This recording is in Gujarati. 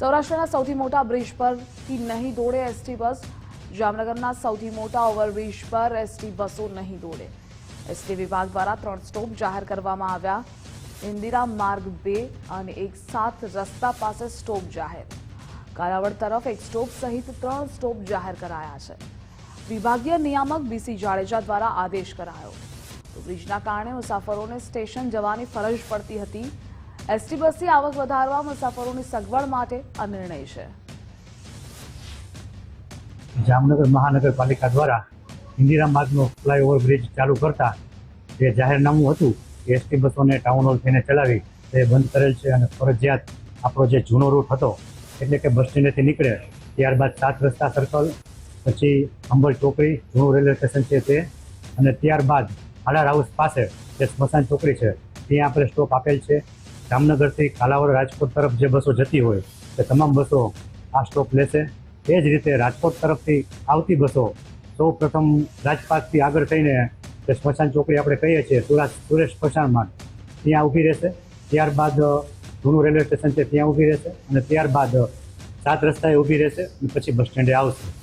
સૌરાષ્ટ્રના સૌથી મોટા બ્રિજ પરથી નહીં દોડે એસટી બસ. જામનગરના સૌથી મોટા ઓવરબ્રિજ પર એસટી બસો નહીં દોડે. એસટી વિભાગ દ્વારા ત્રણ સ્ટોપ જાહેર કરવામાં આવ્યા. ઇન્દિરા માર્ગ બે અને એક સાત રસ્તા પાસે સ્ટોપ જાહેર. કાલાવડ તરફ એક સ્ટોપ સહિત ત્રણ સ્ટોપ જાહેર કરાયા છે. વિભાગીય નિયામક બીસી જાડેજા દ્વારા આદેશ કરાયો. બ્રિજના કારણે મુસાફરોને સ્ટેશન જવાની ફરજ પડતી હતી. એસટી બસની આવક વધારવા મુસાફરોની સગવડ માટે આ નિર્ણય છે. જામનગર મહાનગરપાલિકા દ્વારા ઇન્દિરા માર્ગનો ફ્લાયઓવર બ્રિજ ચાલુ કરતા જે જાહેરનામું હતું, એ એસટી બસોને ટાઉન હોલ થઈને ચલાવી તે બંધ કરેલ છે અને ફરજિયાત આપણો જે જૂનો રૂટ હતો, એટલે કે બસ સ્ટેન્ડેથી નીકળે ત્યારબાદ સાત રસ્તા સર્કલ પછી અંબલ ચોકડી, જૂનું રેલવે સ્ટેશન છે તે, અને ત્યારબાદ આડાર હાઉસ પાસે જે સ્મશાન ચોકડી છે, ત્યાં આપણે સ્ટોપ આપેલ છે. જામનગરથી કાલાવડ રાજકોટ તરફ જે બસો જતી હોય તે તમામ બસો આ સ્ટોપ લેશે. એ જ રીતે રાજકોટ તરફથી આવતી બસો સૌ પ્રથમ રાજપાકથી આગળ થઈને જે સ્મશાન ચોકડી આપણે કહીએ છીએ, સુરાજ સુરેશ સ્મશાન માર્ગ, ત્યાં ઊભી રહેશે. ત્યારબાદ જૂનું રેલવે સ્ટેશન છે, ત્યાં ઊભી રહેશે. અને ત્યારબાદ, સાત રસ્તાએ ઊભી રહેશે અને પછી બસ સ્ટેન્ડે આવશે.